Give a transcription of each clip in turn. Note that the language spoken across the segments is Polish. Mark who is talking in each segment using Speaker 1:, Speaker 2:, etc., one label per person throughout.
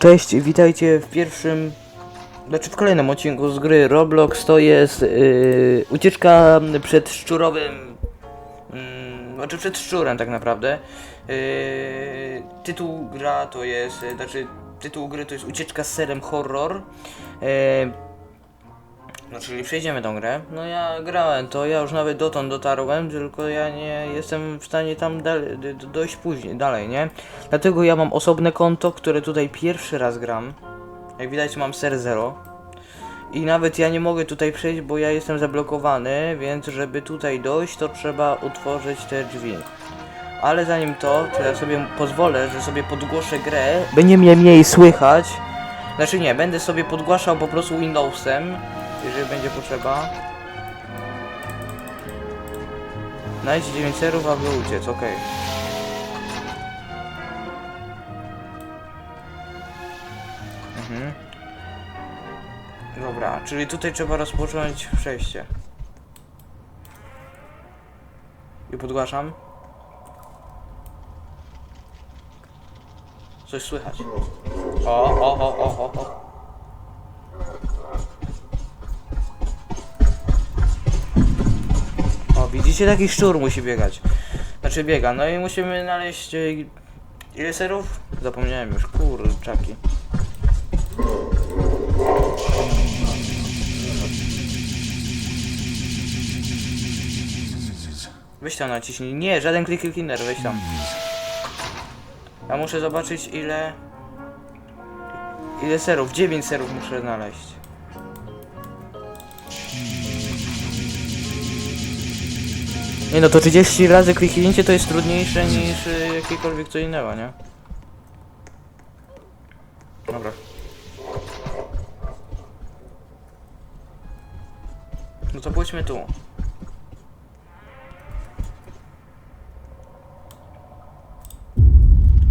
Speaker 1: Cześć, witajcie w pierwszym, znaczy w kolejnym odcinku z gry Roblox. To jest yy, ucieczka przed szczurowym, yy, znaczy przed szczurem tak naprawdę. Yy, tytuł gra to jest, znaczy tytuł gry to jest ucieczka z serem horror. Yy, no czyli przejdziemy tą grę. No ja grałem to, ja już nawet dotąd dotarłem, tylko ja nie jestem w stanie tam dalej, dojść później, dalej, nie? Dlatego ja mam osobne konto, które tutaj pierwszy raz gram. Jak widać mam ser 0. I nawet ja nie mogę tutaj przejść, bo ja jestem zablokowany, więc żeby tutaj dojść, to trzeba utworzyć te drzwi. Ale zanim to, to ja sobie pozwolę, że sobie podgłoszę grę. Będzie mnie mniej słychać. Znaczy nie, będę sobie podgłaszał po prostu Windowsem, jeżeli będzie potrzeba. Znajdź 9 serów, aby uciec, okej. Mhm. Dobra, czyli tutaj trzeba rozpocząć przejście. I podgłaszam. Coś słychać. O, o, o, o, o, o. Taki szczur musi biegać. Znaczy biega, no i musimy znaleźć... e, Ile serów? Zapomniałem już, kurczaki. Weź tam naciśnij. Nie, żaden click cleaner, weź tam. Ja muszę zobaczyć ile... Ile serów? 9 serów muszę znaleźć. Nie no, to 30 razy kliknięcie to jest trudniejsze niż y, jakiekolwiek co innego, nie? Dobra. No to pójdźmy tu.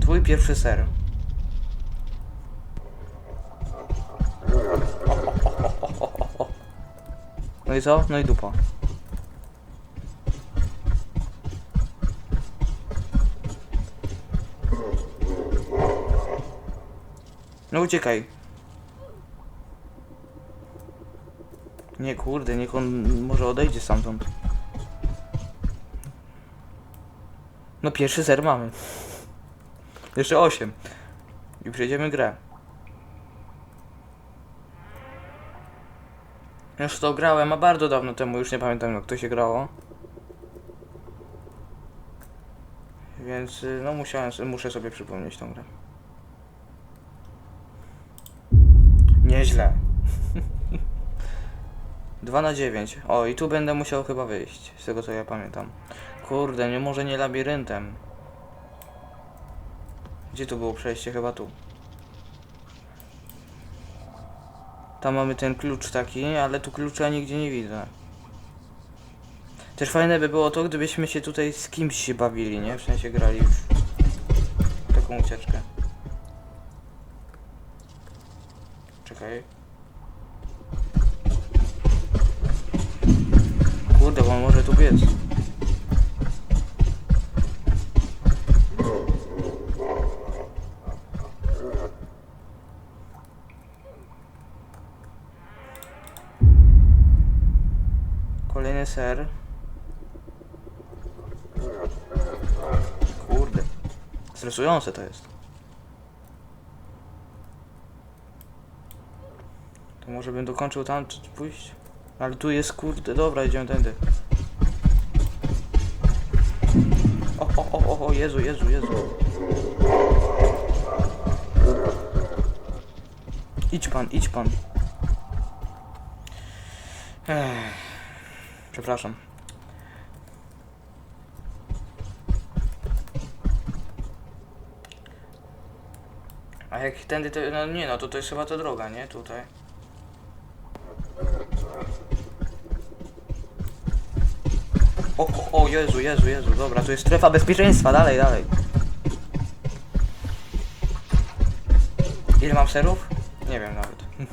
Speaker 1: Twój pierwszy ser. No i co? No i dupa. No uciekaj. Nie kurde, niech on może odejdzie stamtąd. No pierwszy ser mamy. Jeszcze 8. I przejdziemy grę. Już to grałem, a bardzo dawno temu, już nie pamiętam jak to się grało. Więc y, no musiałem, muszę sobie przypomnieć tą grę. Nieźle. 2 na 9. O, i tu będę musiał chyba wyjść, z tego co ja pamiętam. Kurde, nie może nie labiryntem. Gdzie tu było przejście? Chyba tu. Tam mamy ten klucz taki, ale tu klucza nigdzie nie widzę. Też fajne by było to, gdybyśmy się tutaj z kimś się bawili, nie? W sensie grali w taką ucieczkę. Czekaj. Kurde, bo może tu biec. Kolejny ser. Kurde. Stresujące to jest. To może bym dokończył tam czy pójść? Ale tu jest kurde, dobra, idziemy tędy. O, o, o, o, o, Jezu, Jezu, Jezu. Idź pan, idź pan. Ech. Przepraszam. A jak tędy to, no nie no, to to jest chyba ta droga, nie? Tutaj. O, o, o, Jezu, Jezu, Jezu, dobra, to jest strefa bezpieczeństwa, dalej, dalej. Ile mam serów? Nie wiem nawet.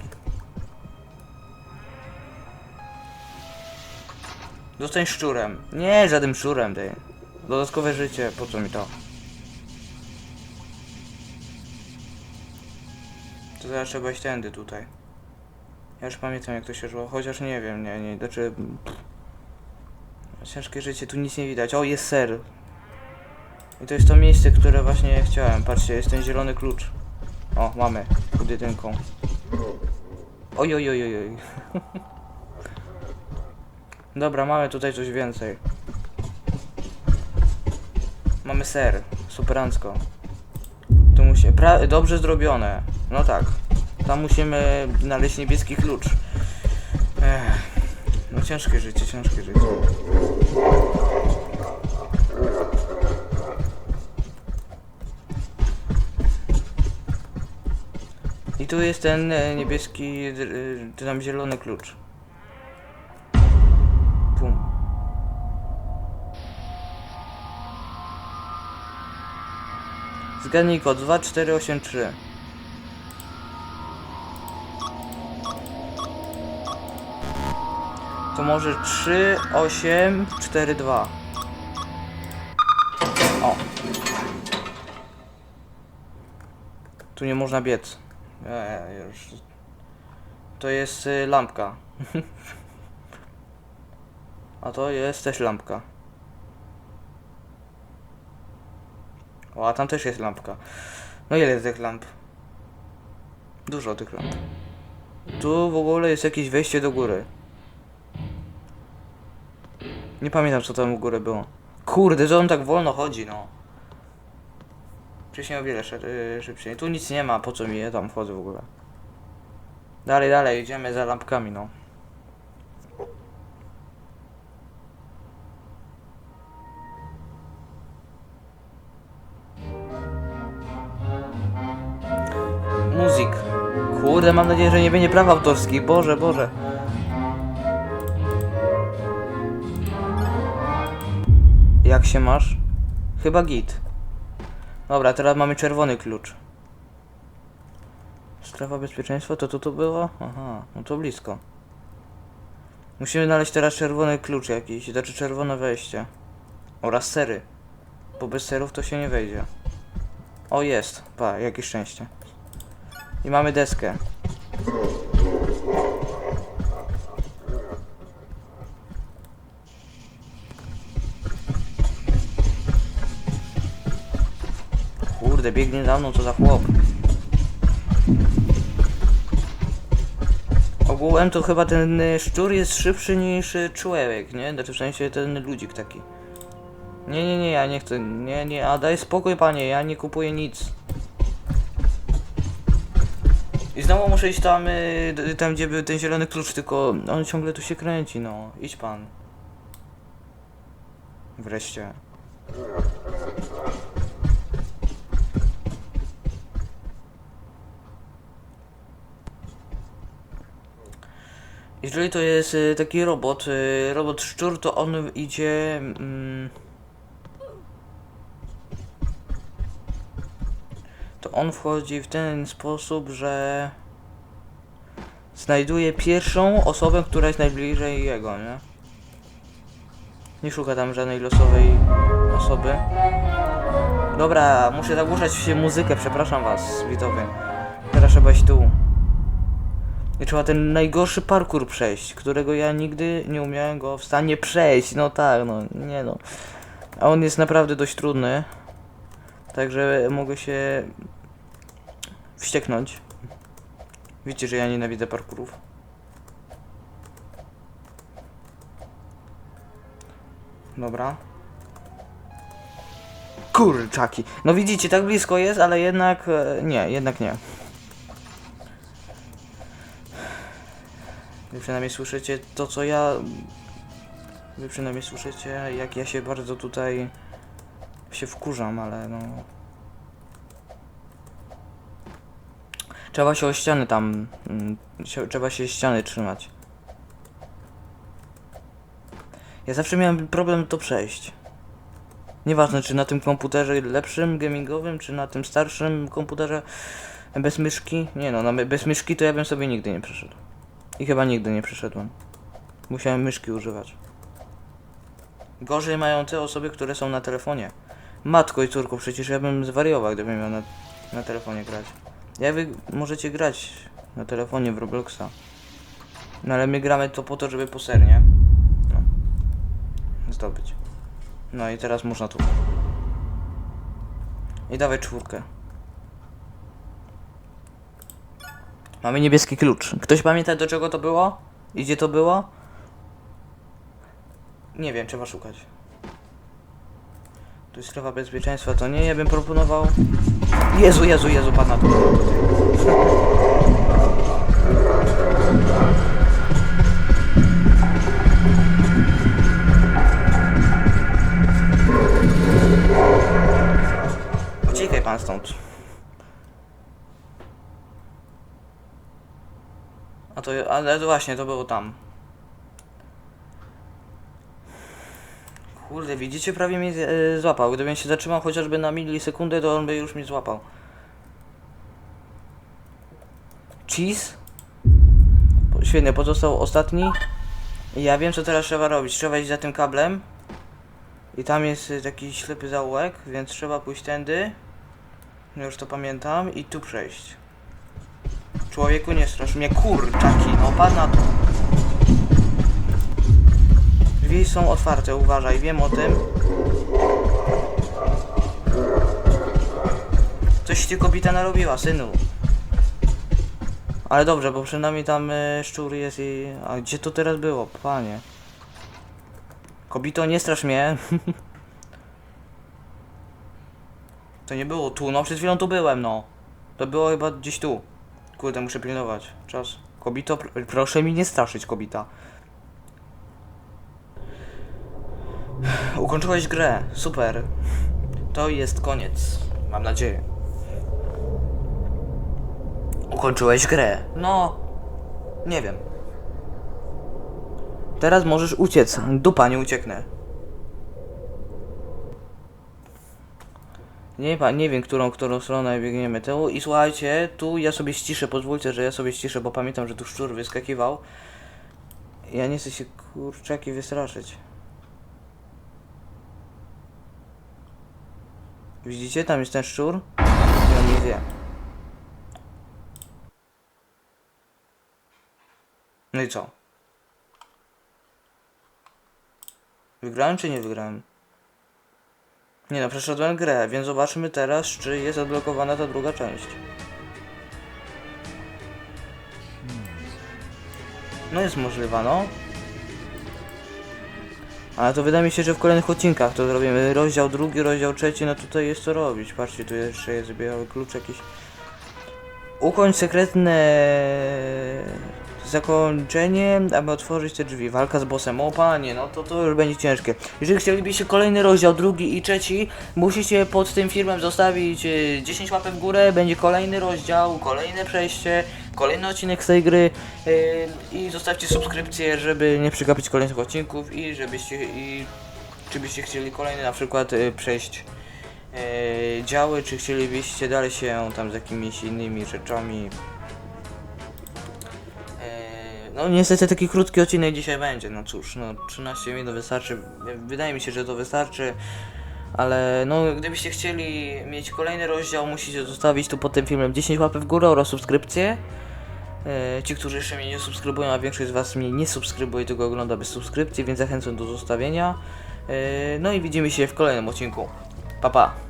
Speaker 1: Zostań szczurem. Nie, żadnym szczurem, ty. Dodatkowe życie, po co mi to? To zaraz trzeba iść tędy tutaj. Ja już pamiętam jak to się szło, chociaż nie wiem, nie, nie, znaczy... pff. Ciężkie życie, tu nic nie widać. O, jest ser. I to jest to miejsce, które właśnie chciałem. Patrzcie, jest ten zielony klucz. O, mamy. Pod jedynką. Oj, oj, oj, oj, oj. Dobra, mamy tutaj coś więcej. Mamy ser. Superancko. Tu musi... Pra... Dobrze zrobione. No tak. Tam musimy znaleźć niebieski klucz. Ech. No ciężkie życie, ciężkie życie. I tu jest ten e, niebieski, czy tam zielony klucz. Pum. Zgadnij kod 2483. To może 3842. O. Tu nie można biec. Eee, już. To jest y, lampka. A to jest też lampka. O, a tam też jest lampka. No ile jest tych lamp? Dużo tych lamp. Tu w ogóle jest jakieś wejście do góry. Nie pamiętam co tam u góry było. Kurde, że on tak wolno chodzi, no. Wcześniej o wiele yy, szybciej. Tu nic nie ma, po co mi je tam wchodzę w ogóle. Dalej, dalej, idziemy za lampkami, no. Muzyk. Kurde, mam nadzieję, że nie będzie praw autorskich. Boże, Boże. Jak się masz? Chyba git. Dobra, teraz mamy czerwony klucz. Strefa bezpieczeństwa, to tu to było? Aha, no to blisko. Musimy znaleźć teraz czerwony klucz jakiś, znaczy czerwone wejście. Oraz sery. Bo bez serów to się nie wejdzie. O, jest. Pa, jakie szczęście. I mamy deskę. Kurde, biegnie za mną, co za chłop. Ogółem to chyba ten y, szczur jest szybszy niż y, człowiek, nie? Znaczy w sensie ten ludzik taki. Nie, nie, nie, ja nie chcę. Nie, nie, a daj spokój panie, ja nie kupuję nic. I znowu muszę iść tam, y, tam gdzie był ten zielony klucz, tylko on ciągle tu się kręci, no. Idź pan. Wreszcie. Jeżeli to jest y, taki robot, y, robot szczur, to on idzie. Mm, to on wchodzi w ten sposób, że znajduje pierwszą osobę, która jest najbliżej jego, nie? Nie szuka tam żadnej losowej osoby. Dobra, muszę zagłuszać się muzykę, przepraszam was, widzowie. Teraz trzeba iść tu. I trzeba ten najgorszy parkour przejść, którego ja nigdy nie umiałem go w stanie przejść. No tak, no nie no. A on jest naprawdę dość trudny. Także mogę się wścieknąć. Widzicie, że ja nienawidzę parkurów. Dobra. Kurczaki. No widzicie, tak blisko jest, ale jednak e, nie, jednak nie. Wy przynajmniej słyszycie to, co ja. Wy przynajmniej słyszycie, jak ja się bardzo tutaj się wkurzam, ale no. Trzeba się o ściany tam. mm, Trzeba się ściany trzymać. Ja zawsze miałem problem to przejść. Nieważne, czy na tym komputerze lepszym, gamingowym, czy na tym starszym komputerze bez myszki. Nie no, bez myszki to ja bym sobie nigdy nie przeszedł. I chyba nigdy nie przeszedłem. Musiałem myszki używać. Gorzej mają te osoby, które są na telefonie. Matko i córko, przecież ja bym zwariował, gdybym miał na, na telefonie grać. Jak wy możecie grać na telefonie w Robloxa? No ale my gramy to po to, żeby posernie no, zdobyć. No i teraz można tu. I dawaj czwórkę. Mamy niebieski klucz. Ktoś pamięta do czego to było? I gdzie to było? Nie wiem, trzeba szukać. Tu jest strefa bezpieczeństwa, to nie, ja bym proponował... Jezu, Jezu, Jezu, pan na ale właśnie, to było tam. Kurde, widzicie, prawie mnie e, złapał. Gdybym się zatrzymał chociażby na milisekundę, to on by już mnie złapał. Cheese? Świetnie, pozostał ostatni. Ja wiem, co teraz trzeba robić. Trzeba iść za tym kablem. I tam jest taki ślepy zaułek, więc trzeba pójść tędy. Już to pamiętam. I tu przejść. Człowieku, nie strasz mnie, kurczaki, no padł na to. Drzwi są otwarte, uważaj, wiem o tym. Coś ci kobita narobiła, synu. Ale dobrze, bo przynajmniej tam y, szczur jest i... A gdzie to teraz było, panie? Kobito, nie strasz mnie. to nie było tu, no przed chwilą tu byłem, no. To było chyba gdzieś tu. Kurde, muszę pilnować. Czas. Kobito, pr proszę mi nie straszyć, kobita. Ukończyłeś grę. Super. To jest koniec. Mam nadzieję. Ukończyłeś grę. No. Nie wiem. Teraz możesz uciec. Dupa, nie ucieknę. Nie, nie wiem, którą, którą stronę biegniemy. Tu i słuchajcie, tu ja sobie ściszę, pozwólcie, że ja sobie ściszę, bo pamiętam, że tu szczur wyskakiwał. Ja nie chcę się kurczaki wystraszyć. Widzicie, tam jest ten szczur? I on nie wie. No i co? Wygrałem czy nie wygrałem? Nie no, przeszedłem grę, więc zobaczmy teraz, czy jest odblokowana ta druga część. No jest możliwa, no. Ale to wydaje mi się, że w kolejnych odcinkach to zrobimy. Rozdział drugi, rozdział trzeci, no tutaj jest co robić. Patrzcie, tu jeszcze jest biały klucz jakiś. Ukończ sekretne zakończenie, aby otworzyć te drzwi. Walka z bossem. O panie, no to to już będzie ciężkie. Jeżeli chcielibyście kolejny rozdział, drugi i trzeci, musicie pod tym filmem zostawić e, 10 łapek w górę. Będzie kolejny rozdział, kolejne przejście, kolejny odcinek z tej gry e, i zostawcie subskrypcję, żeby nie przegapić kolejnych odcinków i żebyście i czy byście chcieli kolejny na przykład e, przejść e, działy, czy chcielibyście dalej się tam z jakimiś innymi rzeczami No niestety taki krótki odcinek dzisiaj będzie, no cóż, no 13 minut wystarczy, wydaje mi się, że to wystarczy, ale no gdybyście chcieli mieć kolejny rozdział, musicie zostawić tu pod tym filmem 10 łapek w górę oraz subskrypcję. Eee, Ci, którzy jeszcze mnie nie subskrybują, a większość z Was mnie nie subskrybuje, tylko ogląda bez subskrypcji, więc zachęcam do zostawienia. Eee, No i widzimy się w kolejnym odcinku. Pa pa!